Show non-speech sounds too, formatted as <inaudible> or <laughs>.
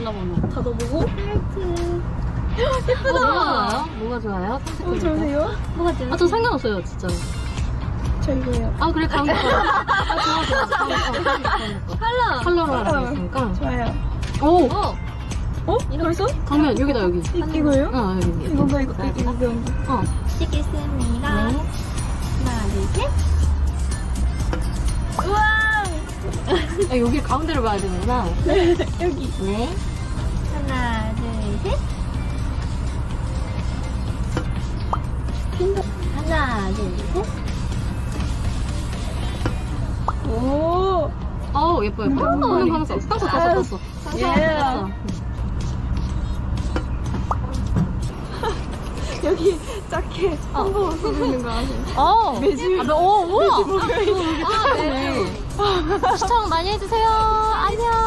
골라보면. 닫아보고. 예쁘다. 뭐가 좋아요? 뭐가 좋아요? 어, 좋으세요? 뭐가 좋아요? 아, 저 상관없어요, 진짜. 저 이거요. 아, 그래, 가운데 거. 아, 좋아, 좋아. 가운데 거, 가운데 거. 컬러. 컬러로 알아봤으니까. 좋아요. 오! 어? 벌써? 강면, 여기다, 여기. 이, 이거요? 어, 여기. 이건가, 이거, 이거, 이거 거. 어. 찍겠습니다. 네. 아, 여기 가운데를 봐야 되는구나. <laughs> 여기. 네. 하나, 둘, 셋. 하나, 둘, 셋. 오! 어우, 예뻐, 예뻐. 음. 오늘 방송. 떴어, 떴어, 떴어. 예. 떴어. <laughs> 여기 작게 홍보 쓰고 있는 거 아세요? 어. 매주. 아, 오, 우와. 매주 목요일. 시청 많이 해주세요. 안녕.